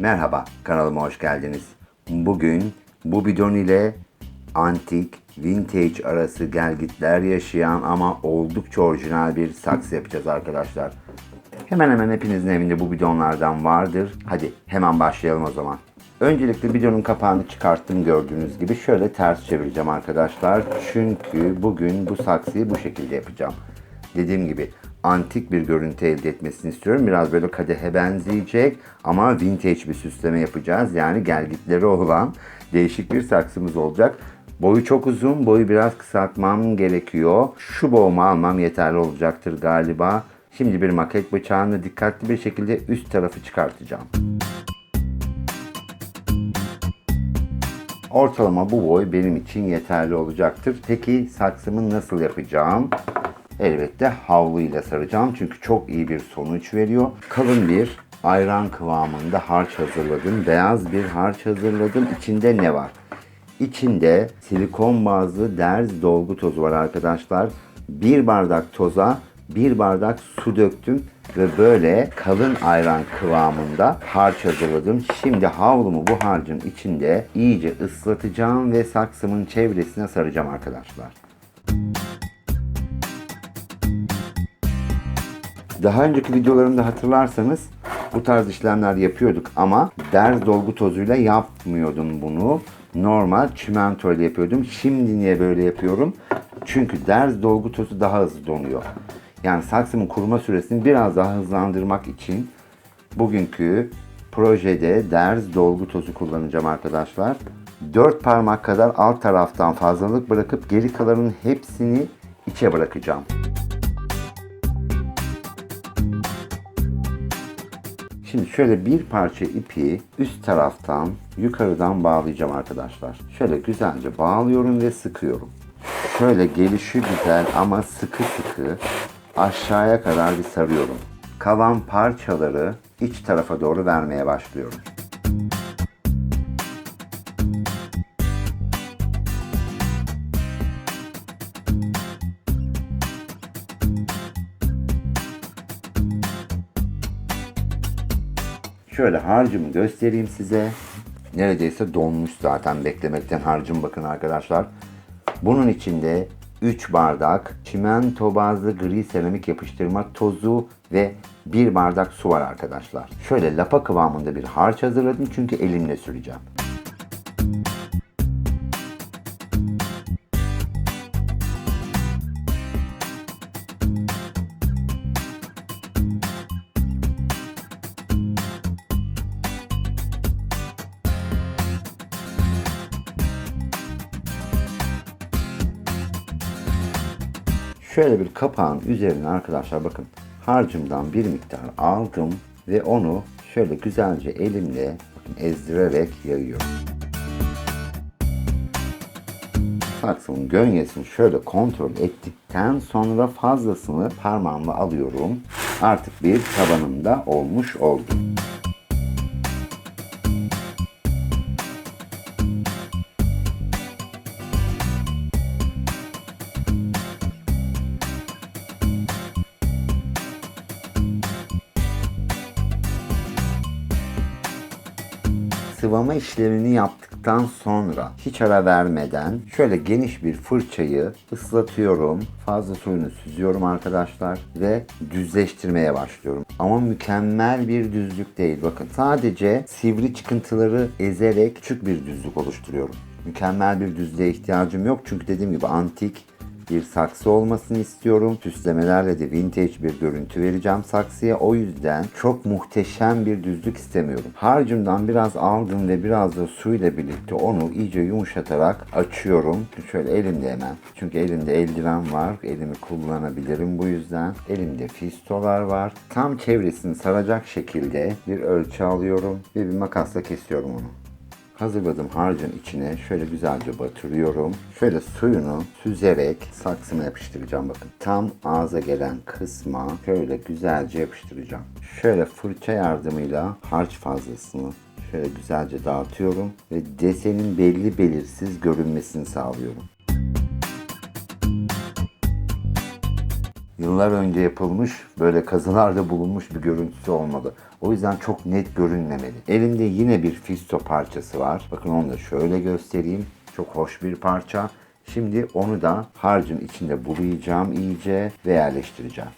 Merhaba, kanalıma hoş geldiniz. Bugün bu bidon ile antik, vintage arası gelgitler yaşayan ama oldukça orijinal bir saksı yapacağız arkadaşlar. Hemen hemen hepinizin evinde bu bidonlardan vardır. Hadi hemen başlayalım o zaman. Öncelikle bidonun kapağını çıkarttım gördüğünüz gibi. Şöyle ters çevireceğim arkadaşlar. Çünkü bugün bu saksıyı bu şekilde yapacağım. Dediğim gibi antik bir görüntü elde etmesini istiyorum. Biraz böyle kadehe benzeyecek ama vintage bir süsleme yapacağız. Yani gelgitleri olan değişik bir saksımız olacak. Boyu çok uzun, boyu biraz kısaltmam gerekiyor. Şu boğumu almam yeterli olacaktır galiba. Şimdi bir maket bıçağını dikkatli bir şekilde üst tarafı çıkartacağım. Ortalama bu boy benim için yeterli olacaktır. Peki saksımı nasıl yapacağım? Elbette havluyla saracağım çünkü çok iyi bir sonuç veriyor. Kalın bir ayran kıvamında harç hazırladım. Beyaz bir harç hazırladım. İçinde ne var? İçinde silikon bazlı derz dolgu tozu var arkadaşlar. Bir bardak toza bir bardak su döktüm ve böyle kalın ayran kıvamında harç hazırladım. Şimdi havlumu bu harcın içinde iyice ıslatacağım ve saksımın çevresine saracağım arkadaşlar. Daha önceki videolarımda hatırlarsanız bu tarz işlemler yapıyorduk ama derz dolgu tozuyla yapmıyordum bunu. Normal çimento ile yapıyordum. Şimdi niye böyle yapıyorum? Çünkü derz dolgu tozu daha hızlı donuyor. Yani saksımın kuruma süresini biraz daha hızlandırmak için bugünkü projede derz dolgu tozu kullanacağım arkadaşlar. 4 parmak kadar alt taraftan fazlalık bırakıp geri kalanın hepsini içe bırakacağım. Şimdi şöyle bir parça ipi üst taraftan yukarıdan bağlayacağım arkadaşlar. Şöyle güzelce bağlıyorum ve sıkıyorum. Şöyle gelişi güzel ama sıkı sıkı aşağıya kadar bir sarıyorum. Kalan parçaları iç tarafa doğru vermeye başlıyorum. Şöyle harcımı göstereyim size. Neredeyse donmuş zaten beklemekten harcım bakın arkadaşlar. Bunun içinde 3 bardak çimento bazlı gri seramik yapıştırma tozu ve 1 bardak su var arkadaşlar. Şöyle lapa kıvamında bir harç hazırladım çünkü elimle süreceğim. Şöyle bir kapağın üzerine arkadaşlar bakın harcımdan bir miktar aldım ve onu şöyle güzelce elimle bakın ezdirerek yayıyorum. Saksımın gönyesini şöyle kontrol ettikten sonra fazlasını parmağımla alıyorum. Artık bir tabanımda olmuş oldu. Sıvama işlemini yaptıktan sonra hiç ara vermeden şöyle geniş bir fırçayı ıslatıyorum. Fazla suyunu süzüyorum arkadaşlar ve düzleştirmeye başlıyorum. Ama mükemmel bir düzlük değil. Bakın sadece sivri çıkıntıları ezerek küçük bir düzlük oluşturuyorum. Mükemmel bir düzlüğe ihtiyacım yok çünkü dediğim gibi antik bir saksı olmasını istiyorum. Süslemelerle de vintage bir görüntü vereceğim saksıya. O yüzden çok muhteşem bir düzlük istemiyorum. Harcımdan biraz aldım ve biraz da suyla birlikte onu iyice yumuşatarak açıyorum. Şöyle elimde hemen. Çünkü elimde eldiven var. Elimi kullanabilirim bu yüzden. Elimde fistolar var. Tam çevresini saracak şekilde bir ölçü alıyorum ve bir makasla kesiyorum onu. Hazırladığım harcın içine şöyle güzelce batırıyorum. Şöyle suyunu süzerek saksıma yapıştıracağım bakın. Tam ağza gelen kısma şöyle güzelce yapıştıracağım. Şöyle fırça yardımıyla harç fazlasını şöyle güzelce dağıtıyorum ve desenin belli belirsiz görünmesini sağlıyorum. Yıllar önce yapılmış böyle kazılarda bulunmuş bir görüntüsü olmalı. O yüzden çok net görünmemeli. Elimde yine bir fisto parçası var. Bakın onu da şöyle göstereyim. Çok hoş bir parça. Şimdi onu da harcın içinde bulayacağım iyice ve yerleştireceğim.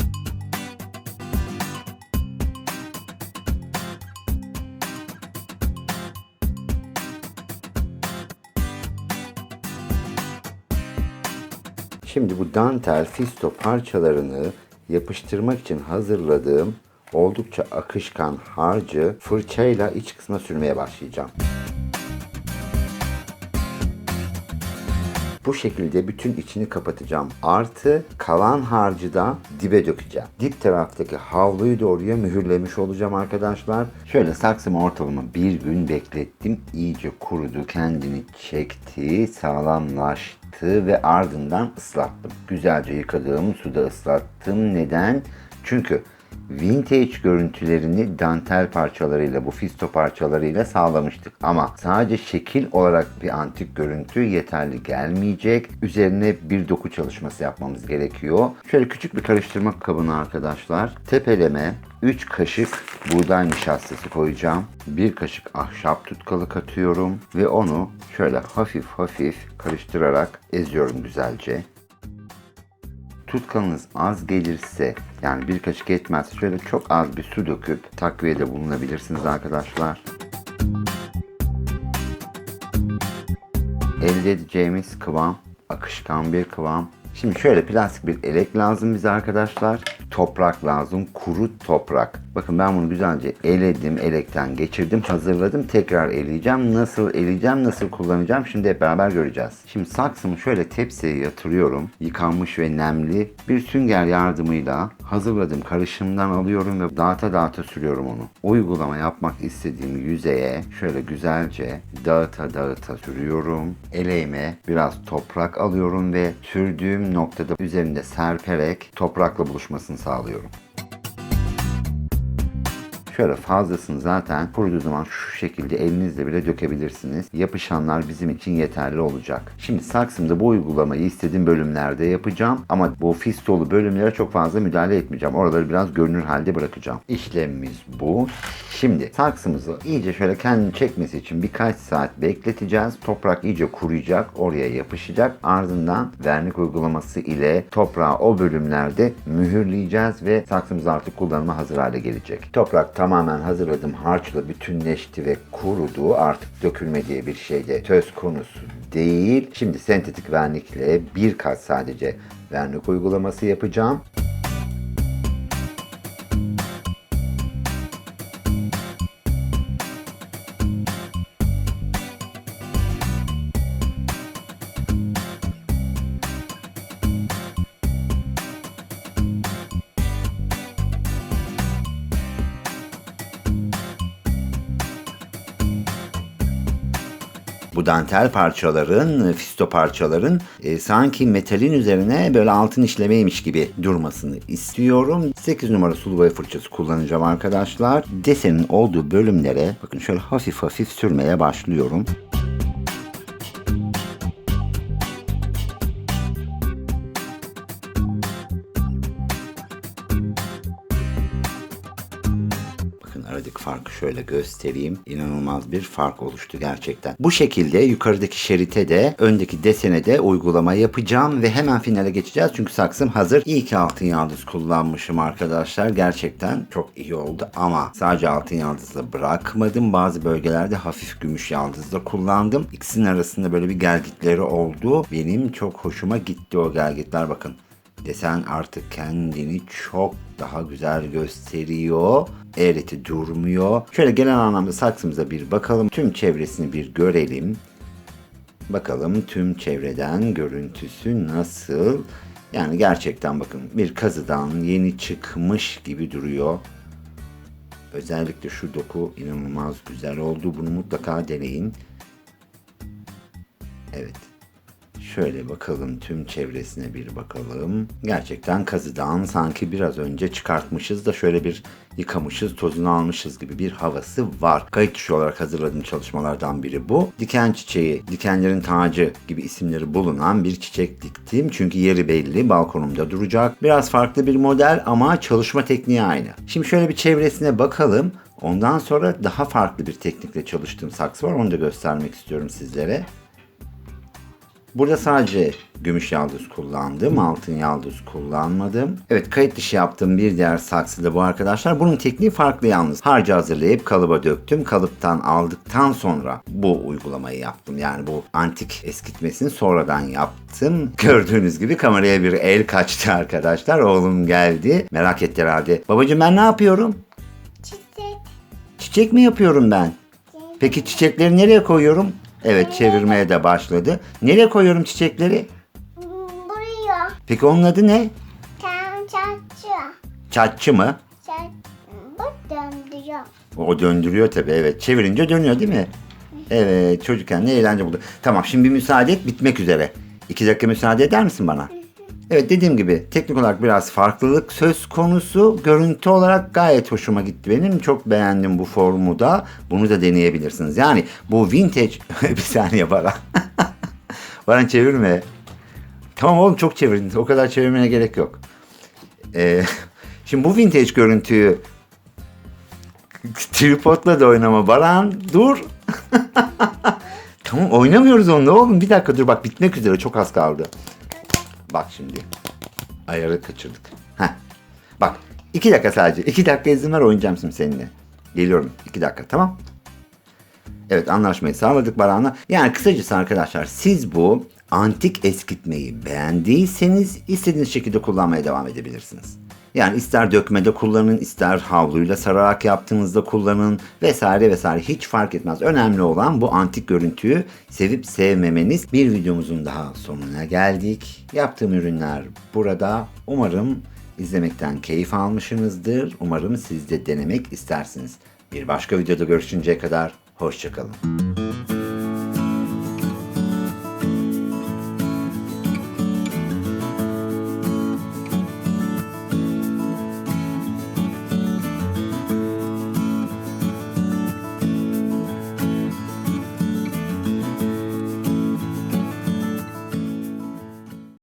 Şimdi bu dantel fisto parçalarını yapıştırmak için hazırladığım oldukça akışkan harcı fırçayla iç kısmına sürmeye başlayacağım. Bu şekilde bütün içini kapatacağım. Artı kalan harcı da dibe dökeceğim. Dip taraftaki havluyu da oraya mühürlemiş olacağım arkadaşlar. Şöyle saksımı ortalama bir gün beklettim. İyice kurudu, kendini çekti, sağlamlaştı ve ardından ıslattım. Güzelce yıkadığım suda ıslattım. Neden? Çünkü vintage görüntülerini dantel parçalarıyla, bu fisto parçalarıyla sağlamıştık. Ama sadece şekil olarak bir antik görüntü yeterli gelmeyecek. Üzerine bir doku çalışması yapmamız gerekiyor. Şöyle küçük bir karıştırma kabına arkadaşlar. Tepeleme 3 kaşık buğday nişastası koyacağım. 1 kaşık ahşap tutkalı katıyorum ve onu şöyle hafif hafif karıştırarak eziyorum güzelce tutkalınız az gelirse yani bir kaşık yetmez şöyle çok az bir su döküp takviyede bulunabilirsiniz arkadaşlar. Elde edeceğimiz kıvam akışkan bir kıvam. Şimdi şöyle plastik bir elek lazım bize arkadaşlar. Toprak lazım. Kuru toprak. Bakın ben bunu güzelce eledim. Elekten geçirdim. Hazırladım. Tekrar eleyeceğim. Nasıl eleyeceğim? Nasıl kullanacağım? Şimdi hep beraber göreceğiz. Şimdi saksımı şöyle tepsiye yatırıyorum. Yıkanmış ve nemli bir sünger yardımıyla hazırladığım karışımdan alıyorum ve dağıta dağıta sürüyorum onu. Uygulama yapmak istediğim yüzeye şöyle güzelce dağıta dağıta sürüyorum. Eleğime biraz toprak alıyorum ve sürdüğüm noktada üzerinde serperek toprakla buluşmasını sağlıyorum. Şöyle fazlasını zaten kuruduğu zaman şu şekilde elinizle bile dökebilirsiniz. Yapışanlar bizim için yeterli olacak. Şimdi saksımda bu uygulamayı istediğim bölümlerde yapacağım. Ama bu fistolu bölümlere çok fazla müdahale etmeyeceğim. Oraları biraz görünür halde bırakacağım. İşlemimiz bu. Şimdi saksımızı iyice şöyle kendini çekmesi için birkaç saat bekleteceğiz. Toprak iyice kuruyacak. Oraya yapışacak. Ardından vernik uygulaması ile toprağı o bölümlerde mühürleyeceğiz ve saksımız artık kullanıma hazır hale gelecek. Toprak tamamen hazırladım. Harçla bütünleşti ve kurudu. Artık dökülme diye bir şey de söz konusu değil. Şimdi sentetik vernikle birkaç sadece vernik uygulaması yapacağım. Bu dantel parçaların, fisto parçaların e, sanki metalin üzerine böyle altın işlemeymiş gibi durmasını istiyorum. 8 numara sulu boya fırçası kullanacağım arkadaşlar. Desenin olduğu bölümlere bakın şöyle hafif hafif sürmeye başlıyorum. Şöyle göstereyim. İnanılmaz bir fark oluştu gerçekten. Bu şekilde yukarıdaki şerite de öndeki desene de uygulama yapacağım ve hemen finale geçeceğiz. Çünkü saksım hazır. İyi ki altın yaldız kullanmışım arkadaşlar. Gerçekten çok iyi oldu ama sadece altın yaldızla bırakmadım. Bazı bölgelerde hafif gümüş yaldızla kullandım. İkisinin arasında böyle bir gelgitleri oldu. Benim çok hoşuma gitti o gelgitler bakın. Desen artık kendini çok daha güzel gösteriyor. Eğreti durmuyor. Şöyle genel anlamda saksımıza bir bakalım. Tüm çevresini bir görelim. Bakalım tüm çevreden görüntüsü nasıl? Yani gerçekten bakın bir kazıdan yeni çıkmış gibi duruyor. Özellikle şu doku inanılmaz güzel oldu. Bunu mutlaka deneyin. Evet. Şöyle bakalım tüm çevresine bir bakalım. Gerçekten kazıdan sanki biraz önce çıkartmışız da şöyle bir yıkamışız, tozunu almışız gibi bir havası var. Kayıt dışı olarak hazırladığım çalışmalardan biri bu. Diken çiçeği, dikenlerin tacı gibi isimleri bulunan bir çiçek diktim. Çünkü yeri belli, balkonumda duracak. Biraz farklı bir model ama çalışma tekniği aynı. Şimdi şöyle bir çevresine bakalım. Ondan sonra daha farklı bir teknikle çalıştığım saksı var. Onu da göstermek istiyorum sizlere. Burada sadece gümüş yaldız kullandım. Altın yaldız kullanmadım. Evet kayıt dışı yaptığım bir diğer saksı da bu arkadaşlar. Bunun tekniği farklı yalnız. Harcı hazırlayıp kalıba döktüm. Kalıptan aldıktan sonra bu uygulamayı yaptım. Yani bu antik eskitmesini sonradan yaptım. Gördüğünüz gibi kameraya bir el kaçtı arkadaşlar. Oğlum geldi. Merak etti herhalde. Babacığım ben ne yapıyorum? Çiçek. Çiçek mi yapıyorum ben? Peki çiçekleri nereye koyuyorum? Evet çevirmeye de başladı. Nereye koyuyorum çiçekleri? Buraya. Peki onun adı ne? Tam çatçı. Çatçı mı? Çat. Bu döndürüyor. O döndürüyor tabii evet. Çevirince dönüyor değil mi? Evet çocukken ne eğlence buldu. Tamam şimdi bir müsaade et bitmek üzere. İki dakika müsaade eder misin bana? Evet dediğim gibi teknik olarak biraz farklılık söz konusu. Görüntü olarak gayet hoşuma gitti benim. Çok beğendim bu formu da. Bunu da deneyebilirsiniz. Yani bu vintage... bir saniye bana. bana çevirme. Tamam oğlum çok çevirdin. O kadar çevirmene gerek yok. Ee, şimdi bu vintage görüntüyü tripodla da oynama Baran dur. tamam oynamıyoruz onunla oğlum. Bir dakika dur bak bitmek üzere çok az kaldı. Bak şimdi. Ayarı kaçırdık. Heh. Bak iki dakika sadece. iki dakika izin ver oynayacağım şimdi seninle. Geliyorum. iki dakika tamam. Evet anlaşmayı sağladık Baran'la. Yani kısacası arkadaşlar siz bu antik eskitmeyi beğendiyseniz istediğiniz şekilde kullanmaya devam edebilirsiniz. Yani ister dökmede kullanın, ister havluyla sararak yaptığınızda kullanın vesaire vesaire hiç fark etmez. Önemli olan bu antik görüntüyü sevip sevmemeniz. Bir videomuzun daha sonuna geldik. Yaptığım ürünler burada. Umarım izlemekten keyif almışsınızdır. Umarım siz de denemek istersiniz. Bir başka videoda görüşünceye kadar hoşçakalın.